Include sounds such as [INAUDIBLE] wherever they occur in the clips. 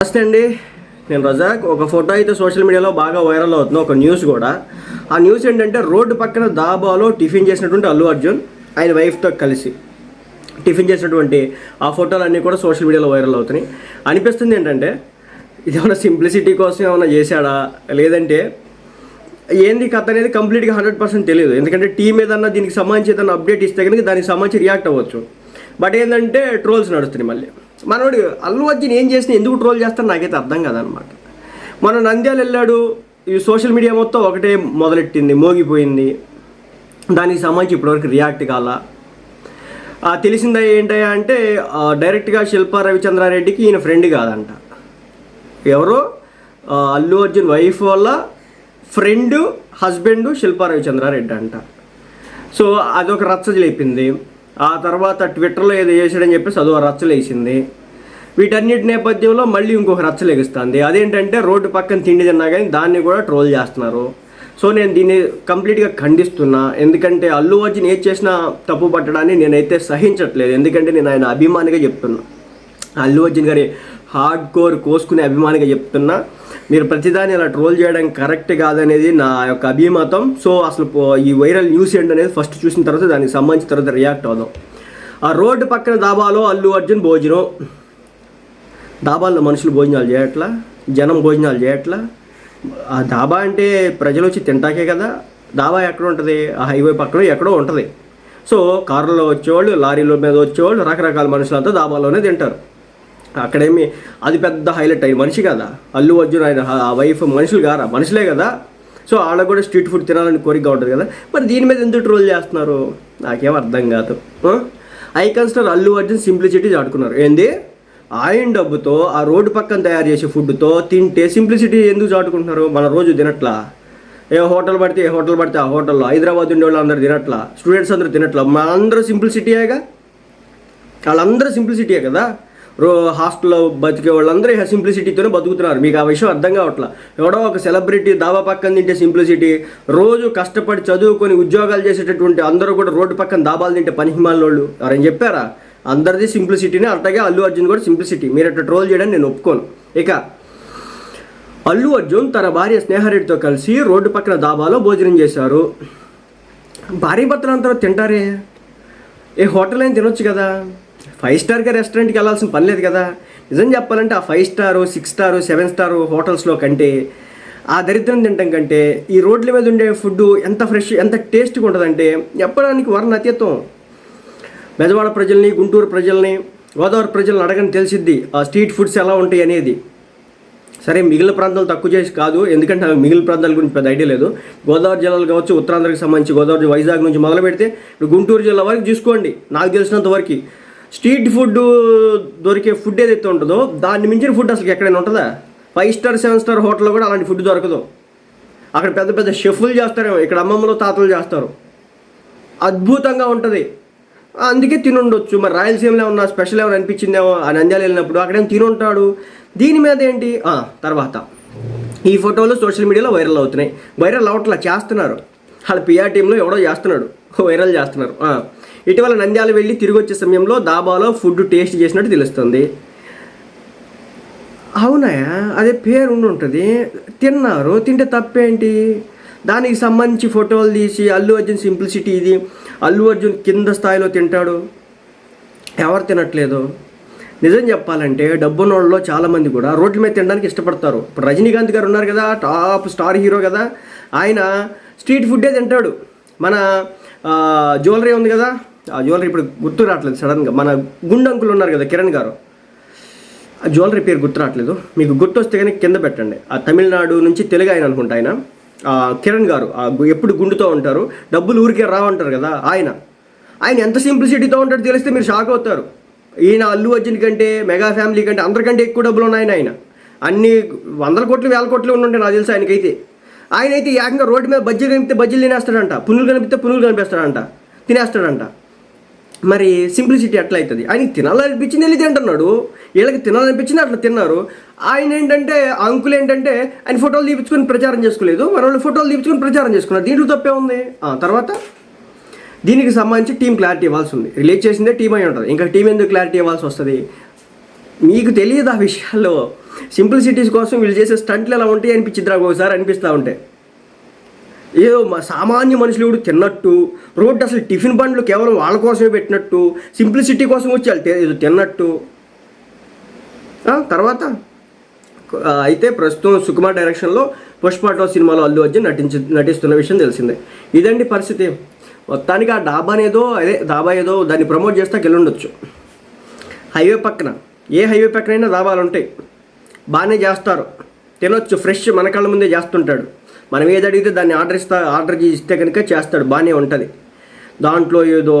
నమస్తే అండి. నేను రజాక్. ఒక ఫోటో అయితే సోషల్ మీడియాలో బాగా వైరల్ అవుతుంది. ఒక న్యూస్ కూడా. ఆ న్యూస్ ఏంటంటే రోడ్డు పక్కన దాబాలో టిఫిన్ చేసినటువంటి అల్లు అర్జున్ ఆయన వైఫ్తో కలిసి టిఫిన్ చేసినటువంటి ఆ ఫోటోలు అన్నీ కూడా సోషల్ మీడియాలో వైరల్ అవుతున్నాయి. అనిపిస్తుంది ఏంటంటే ఇది ఏమైనా సింప్లిసిటీ కోసం ఏమైనా చేశాడా? లేదంటే ఏంది కథ అనేది కంప్లీట్గా హండ్రెడ్ పర్సెంట్ తెలియదు. ఎందుకంటే టీం ఏదన్నా దీనికి సంబంధించి ఏదైనా అప్డేట్ ఇస్తే కనుక దానికి సంబంధించి రియాక్ట్ అవ్వచ్చు. బట్ ఏంటంటే ట్రోల్స్ నడుస్తున్నాయి మళ్ళీ. మనోడు అల్లు అర్జున్ ఏం చేసినా ఎందుకు ట్రోల్ చేస్తారో నాకైతే అర్థం కాదనమాట. మన నంద్యాల వెళ్ళాడు ఈ సోషల్ మీడియా మొత్తం ఒకటే మొదలెట్టింది మోగిపోయింది. దానికి సంబంధించి ఇప్పటివరకు రియాక్ట్ కాల. తెలిసిందా ఏంటయ్యా అంటే డైరెక్ట్గా శిల్పా రవిచంద్రారెడ్డికి ఈయన ఫ్రెండ్ కాదంట. ఎవరో? అల్లు అర్జున్ వైఫ్ వల్ల ఫ్రెండ్ హస్బెండ్ శిల్పా రవిచంద్రారెడ్డి అంట. సో అదొక రచ్చ లేపింది. ఆ తర్వాత ట్విట్టర్లో ఏదో చేశాడని చెప్పేసి అదో రచ్చలేసింది. వీటన్నిటి నేపథ్యంలో మళ్ళీ ఇంకొక రచ్చలేగిస్తుంది అదేంటంటే రోడ్డు పక్కన తిండి తిన్నా కానీ దాన్ని కూడా ట్రోల్ చేస్తున్నారు. సో నేను దీన్ని కంప్లీట్గా ఖండిస్తున్నా. ఎందుకంటే అల్లు అర్జున్ ఏది చేసినా తప్పు పట్టడాన్ని నేనైతే సహించట్లేదు. ఎందుకంటే నేను ఆయన అభిమానిగా చెప్తున్నా. అల్లు అర్జున్ గారి హార్డ్ కోర్ కోసుకునే అభిమానిగా చెప్తున్నా. మీరు ప్రతిదాన్ని అలా ట్రోల్ చేయడం కరెక్ట్ కాదనేది నా యొక్క అభిమతం. సో అసలు ఈ వైరల్ న్యూస్ ఏంటనేది ఫస్ట్ చూసిన తర్వాత దానికి సంబంధించిన తర్వాత రియాక్ట్ అవుదాం. ఆ రోడ్డు పక్కన దాబాలో అల్లు అర్జున్ భోజనం. దాబాల్లో మనుషులు భోజనాలు చేయట్లా? జనం భోజనాలు చేయట్లా? ఆ దాబా అంటే ప్రజలు వచ్చి తింటాకే కదా? దాబా ఎక్కడ ఉంటుంది? ఆ హైవే పక్కన ఎక్కడో ఉంటుంది. సో కారులో వచ్చేవాళ్ళు లారీల మీద వచ్చేవాళ్ళు రకరకాల మనుషులంతా దాబాలోనే తింటారు. అక్కడేమి అది పెద్ద హైలైట్ అయ్యి మనిషి కదా. అల్లు అర్జున్ ఆయన ఆ వైఫ్ మనుషులు కారా? మనుషులే కదా. సో ఆడ కూడా స్ట్రీట్ ఫుడ్ తినాలని కోరిక ఉంటుంది కదా. మరి దీని మీద ఎందుకు ట్రోల్ చేస్తున్నారు? నాకేం అర్థం కాదు. Icon star Allu Arjun simplicity చాటుకున్నారు. ఏంది? ఆయన డబ్బుతో ఆ రోడ్డు పక్కన తయారు చేసే ఫుడ్తో తింటే సింప్లిసిటీ ఎందుకు చాటుకుంటున్నారు? మన రోజు తినట్లా. ఏ హోటల్ పడితే ఏ హోటల్ పడితే ఆ హోటల్లో హైదరాబాద్ ఉండే వాళ్ళు అందరూ తినట్లా. స్టూడెంట్స్ అందరూ తినట్లా. మన అందరూ సింప్లిసిటీయేగా? వాళ్ళందరూ సింప్లిసిటీయే కదా? రో హాస్టల్లో బతికే వాళ్ళందరూ ఇక సింప్లిసిటీతోనే బతుకుతున్నారు. మీకు ఆ విషయం అర్థం కావట్లా? ఎవడో ఒక సెలబ్రిటీ దాబా పక్కన తింటే సింప్లిసిటీ రోజు కష్టపడి చదువుకొని ఉద్యోగాలు చేసేటటువంటి అందరూ కూడా రోడ్డు పక్కన దాబాలు తింటే పనిహిమాల వాళ్ళు ఎవరైనా చెప్పారా? అందరిది సింప్లిసిటీనే అట్లాగే అల్లు అర్జున్ కూడా సింప్లిసిటీ. మీరు అట్లా ట్రోల్ చేయడం నేను ఒప్పుకోను. ఇక అల్లు అర్జున్ తన భార్య స్నేహారెడ్డితో కలిసి రోడ్డు పక్కన దాబాలో భోజనం చేశారు. భార్య భర్తలు అందరూ తింటారే? ఏ హోటల్ అయినా తినొచ్చు కదా? ఫైవ్ స్టార్గా రెస్టారెంట్కి వెళ్ళాల్సిన పని లేదు కదా. నిజం చెప్పాలంటే ఆ five star six star seven star హోటల్స్లో కంటే ఆ దరిద్రం తినటం కంటే ఈ రోడ్ల మీద ఉండే ఫుడ్ ఎంత ఫ్రెష్ ఎంత టేస్ట్గా ఉంటుందంటే చెప్పడానికి వర్ణ అత్యత్వం మెదవాడ ప్రజల్ని గుంటూరు ప్రజల్ని గోదావరి ప్రజల్ని అడగని తెలిసిద్ది ఆ స్ట్రీట్ ఫుడ్స్ ఎలా ఉంటాయి అనేది. సరే మిగిలిన ప్రాంతాలు తక్కువ చేసి కాదు ఎందుకంటే నాకు మిగిలిన ప్రాంతాల గురించి పెద్ద ఐడియా లేదు. గోదావరి జిల్లాలు కావచ్చు ఉత్తరాంధ్రకి సంబంధించి గోదావరి వైజాగ్ నుంచి మొదలు పెడితే ఇప్పుడు గుంటూరు జిల్లా వరకు చూసుకోండి. నాకు తెలిసినంత వరకు స్ట్రీట్ ఫుడ్ దొరికే ఫుడ్ ఏదైతే ఉంటుందో దాన్ని మించిన ఫుడ్ అసలు ఎక్కడైనా ఉంటుందా? ఫైవ్ స్టార్ సెవెన్ స్టార్ హోటల్లో కూడా అలాంటి ఫుడ్ దొరకదు. అక్కడ పెద్ద పెద్ద షెఫ్లు చేస్తారేమో ఇక్కడ అమ్మమ్మలు తాతలు చేస్తారు. అద్భుతంగా ఉంటుంది. అందుకే తినుండొచ్చు. మరి రాయలసీమలో ఉన్న స్పెషల్ ఏమైనా అనిపించిందేమో ఆ నంద్యాల వెళ్ళినప్పుడు అక్కడేం తినుంటాడు? దీని మీద ఏంటి? తర్వాత. ఈ ఫోటోలు సోషల్ మీడియాలో వైరల్ అవుతున్నాయి. వైరల్ అవట్లా చేస్తున్నారు. వాళ్ళ పిఆర్ టీంలో ఎవడో చేస్తున్నాడు. [LAUGHS] వైరల్ చేస్తున్నారు. ఇటీవల నంద్యాల వెళ్ళి తిరిగి వచ్చే సమయంలో దాబాలో ఫుడ్ టేస్ట్ చేసినట్టు తెలుస్తుంది. అవునాయా? అదే పేరు ఉండి ఉంటుంది తిన్నారు. తింటే తప్పేంటి? దానికి సంబంధించి ఫోటోలు తీసి అల్లు అర్జున్ సింప్లిసిటీ ఇది. అల్లు అర్జున్ కింద స్థాయిలో తింటాడు. ఎవరు తినట్లేదు. నిజం చెప్పాలంటే డబ్బున్నోళ్ళలో చాలామంది కూడా రోడ్ల మీద తినడానికి ఇష్టపడతారు. ఇప్పుడు రజనీకాంత్ గారు ఉన్నారు కదా టాప్ స్టార్ హీరో కదా. ఆయన స్ట్రీట్ ఫుడ్డే తింటాడు. మన జ్యువెలరీ ఉంది కదా. జ్యువెలరీ ఇప్పుడు గుర్తు రావట్లేదు సడన్గా మన గుండంకులు ఉన్నారు కదా కిరణ్ గారు. ఆ జ్యువెలరీ పేరు గుర్తు రావట్లేదు. మీకు గుర్తు వస్తే కానీ కింద పెట్టండి. ఆ తమిళనాడు నుంచి తెలుగు ఆయన అనుకుంటా ఆయన. కిరణ్ గారు ఎప్పుడు గుండుతో ఉంటారు. డబ్బులు ఊరికే రావంటారు కదా ఆయన. ఆయన ఎంత సింప్లిసిటీతో ఉంటాడో తెలిస్తే మీరు షాక్ అవుతారు. ఈయన అల్లు అర్జున్ కంటే మెగా ఫ్యామిలీ కంటే అందరికంటే ఎక్కువ డబ్బులు ఉన్నాయని ఆయన. అన్ని వందల కోట్లు వేల కోట్లు ఉండుంటాయి నాకు తెలుసు ఆయనకైతే. ఆయన అయితే ఏకంగా రోడ్డు మీద బజ్జీలు కనిపిస్తే బజ్జీలు తినేస్తాడంట. పునులు కనిపిస్తే పునులు కనిపిస్తాడంట. తినేస్తాడంట. మరి సింప్లిసిటీ ఎట్లా అవుతుంది. ఆయనకి తినాలనిపించింది వెళ్ళి తింటున్నాడు. వీళ్ళకి తినాలనిపించింది అట్లా తిన్నారు. ఆయన ఏంటంటే ఆ ఏంటంటే ఆయన ఫోటోలు తీపించుకొని ప్రచారం చేసుకోలేదు. మన వాళ్ళు ఫోటోలు తీపించుకొని ప్రచారం చేసుకున్నారు. దీంట్లో తప్పే ఉంది. ఆ, తర్వాత దీనికి సంబంధించి టీం క్లారిటీ ఇవ్వాల్సి ఉంది రిలీజ్ చేసిందే టీం అయి ఉంటుంది. ఇంకా టీం ఎందుకు క్లారిటీ ఇవ్వాల్సి వస్తుంది? మీకు తెలియదు ఆ విషయాల్లో. సింప్లిసిటీస్ కోసం వీళ్ళు చేసే స్టంట్లు ఎలా ఉంటాయి అనిపించింది నాకు ఒకసారి అనిపిస్తూ ఉంటాయి ఏదో మా సామాన్య మనుషులు కూడా తిన్నట్టు రోడ్డు అసలు టిఫిన్ బండ్లు కేవలం వాళ్ళ కోసమే పెట్టినట్టు సింప్లిసిటీ కోసం వచ్చి వాళ్ళు తిన్నట్టు. తర్వాత అయితే ప్రస్తుతం సుకుమార్ డైరెక్షన్లో పుష్ప సినిమాలో అల్లు అర్జున్ నటించి నటిస్తున్న విషయం తెలిసిందే. ఇదండి పరిస్థితి. మొత్తానికి ఆ డాబా అదే డాబా ఏదో దాన్ని ప్రమోట్ చేస్తే వెళ్ళుండొచ్చు హైవే పక్కన. ఏ హైవే పక్కనైనా దాబాలు ఉంటాయి బాగానే చేస్తారు. తినొచ్చు. ఫ్రెష్ మన కళ్ళ ముందే చేస్తుంటాడు. మనం ఏది అడిగితే దాన్ని ఆర్డర్ ఇస్తా ఆర్డర్ ఇస్తే కనుక చేస్తాడు బాగానే ఉంటుంది. దాంట్లో ఏదో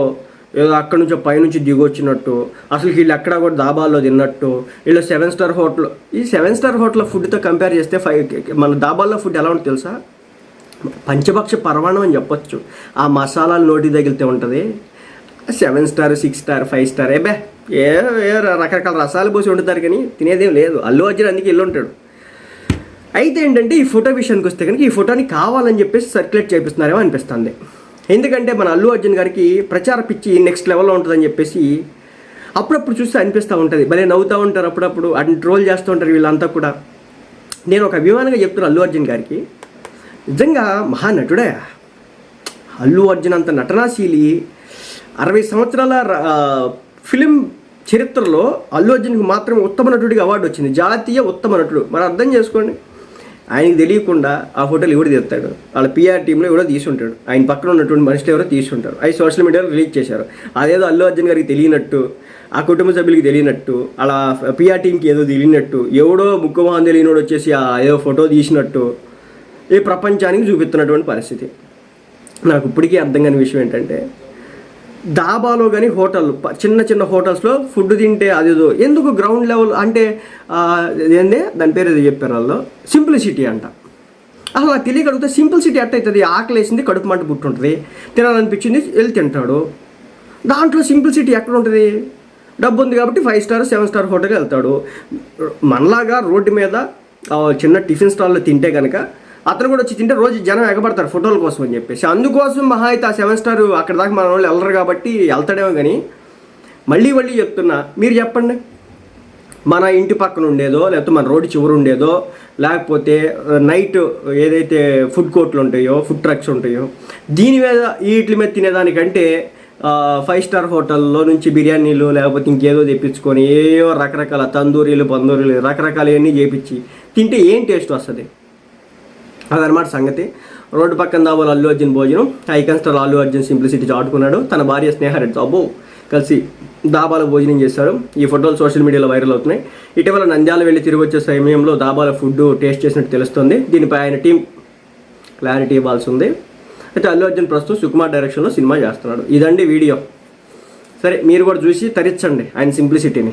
ఏదో అక్కడ నుంచో పైనుంచి దిగొచ్చినట్టు అసలు వీళ్ళు ఎక్కడ కూడా దాబాల్లో తిన్నట్టు వీళ్ళు సెవెన్ స్టార్ హోటల్ ఈ సెవెన్ స్టార్ హోటల్ ఫుడ్తో కంపేర్ చేస్తే ఫైవ్ మన దాబాల్లో ఫుడ్ ఎలా ఉంటుంది తెలుసా? పంచభక్ష పరమాణం అని చెప్పొచ్చు. ఆ మసాలాలు నోటి తగిలితే ఉంటుంది. Seven star six star five star ఏ బే ఏ ఏ రకరకాల రసాలు పోసి వండుతారు కానీ తినేదేం లేదు. అల్లు అర్జున్ అందుకే ఇల్లు ఉంటాడు. అయితే ఏంటంటే ఈ ఫోటో విషయానికి వస్తే కనుక ఈ ఫోటోని కావాలని చెప్పేసి సర్క్యులేట్ చేపిస్తున్నారేమో అనిపిస్తుంది. ఎందుకంటే మన అల్లు అర్జున్ గారికి ప్రచార పిచ్చి నెక్స్ట్ లెవెల్లో ఉంటుందని చెప్పేసి అప్పుడప్పుడు చూస్తే అనిపిస్తూ ఉంటుంది. భలే నవ్వుతూ ఉంటారు అప్పుడప్పుడు అటు ట్రోల్ చేస్తూ ఉంటారు వీళ్ళంతా కూడా. నేను ఒక అభిమానంగా చెప్తున్నా అల్లు అర్జున్ గారికి. నిజంగా మహానటుడే. అల్లు అర్జున్ అంత నటనాశీలి అరవై సంవత్సరాల ఫిలిం చరిత్రలో అల్లు అర్జున్కి మాత్రం ఉత్తమ నటుడికి అవార్డు వచ్చింది. జాతీయ ఉత్తమ నటుడు. మరి అర్థం చేసుకోండి. ఆయనకి తెలియకుండా ఆ ఫోటోలు ఎవడు తీస్తాడు? వాళ్ళ పిఆర్ టీంలో ఎవడో తీసుంటాడు. ఆయన పక్కన ఉన్నటువంటి మనుషులు ఎవరో తీసుంటారు. అవి సోషల్ మీడియాలో రిలీజ్ చేశారు. అదేదో అల్లు అర్జున్ గారికి తెలియనట్టు ఆ కుటుంబ సభ్యులకి తెలియనట్టు అలా పిఆర్ టీంకి ఏదో తెలియనట్టు ఎవడో ముక్కుమోహన్ తెలియనోడు వచ్చేసి ఆ ఏదో ఫోటో తీసినట్టు ఈ ప్రపంచానికి చూపిస్తున్నటువంటి పరిస్థితి. నాకు ఇప్పటికీ అర్థం కాని విషయం ఏంటంటే డాబాలో కానీ హోటల్ చిన్న చిన్న హోటల్స్లో ఫుడ్ తింటే అదేదో ఎందుకు గ్రౌండ్ లెవెల్ అంటే ఏంది? దాని పేరు ఏదో చెప్పారు వాళ్ళు. సింప్లిసిటీ అంట. అసలు నాకు తెలియక అడిగితే సింప్లిసిటీ అట్ట అవుతుంది ఆకలేసింది కడుపు మంట పుట్టుంటుంది. తినాలనిపించింది వెళ్ళి తింటాడు. దాంట్లో సింప్లిసిటీ ఎక్కడ ఉంటుంది డబ్బు ఉంది కాబట్టి ఫైవ్ స్టార్ సెవెన్ స్టార్ హోటల్కి వెళ్తాడు. మనలాగా రోడ్డు మీద చిన్న టిఫిన్ స్టాల్లో తింటే కనుక అతను కూడా వచ్చి తింటే రోజు జనం ఎగబడతారు ఫోటోల కోసం అని చెప్పేసి. అందుకోసం మహా అయితే ఆ సెవెన్ స్టార్ అక్కడ దాకా మన వాళ్ళు వెళ్ళరు కాబట్టి వెళ్తాడేమో కానీ మళ్ళీ మళ్ళీ చెప్తున్నా మీరు చెప్పండి. మన ఇంటి పక్కన ఉండేదో లేకపోతే మన రోడ్డు చివరి ఉండేదో లేకపోతే నైట్ ఏదైతే ఫుడ్ కోర్ట్లు ఉంటాయో ఫుడ్ ట్రక్స్ ఉంటాయో దీని మీద వీటి మీద తినేదానికంటే ఫైవ్ స్టార్ హోటల్లో నుంచి బిర్యానీలు లేకపోతే ఇంకేదో తెప్పించుకొని ఏవో రకరకాల తందూరీలు పందూరీలు రకరకాలవన్నీ చేపించి తింటే ఏం టేస్ట్ వస్తుంది? అదనమాట సంగతి. రోడ్డు పక్కన దాబోలు అల్లు అర్జున్ భోజనం icon star Allu Arjun simplicity చాటుకున్నాడు తన భార్య స్నేహారెడ్డితో అబ్బో కలిసి దాబాలో భోజనం చేశారు. ఈ ఫోటోలు సోషల్ మీడియాలో వైరల్ అవుతున్నాయి. ఇటీవల నంద్యాల వెళ్ళి తిరిగి వచ్చే సమయంలో దాబాల ఫుడ్ టేస్ట్ చేసినట్టు తెలుస్తుంది. దీనిపై ఆయన టీం క్లారిటీ ఇవ్వాల్సి ఉంది. అయితే అల్లు అర్జున్ ప్రస్తుతం సుకుమార్ డైరెక్షన్లో సినిమా చేస్తున్నాడు. ఇదండి వీడియో. సరే మీరు కూడా చూసి తరించండి ఆయన సింప్లిసిటీని.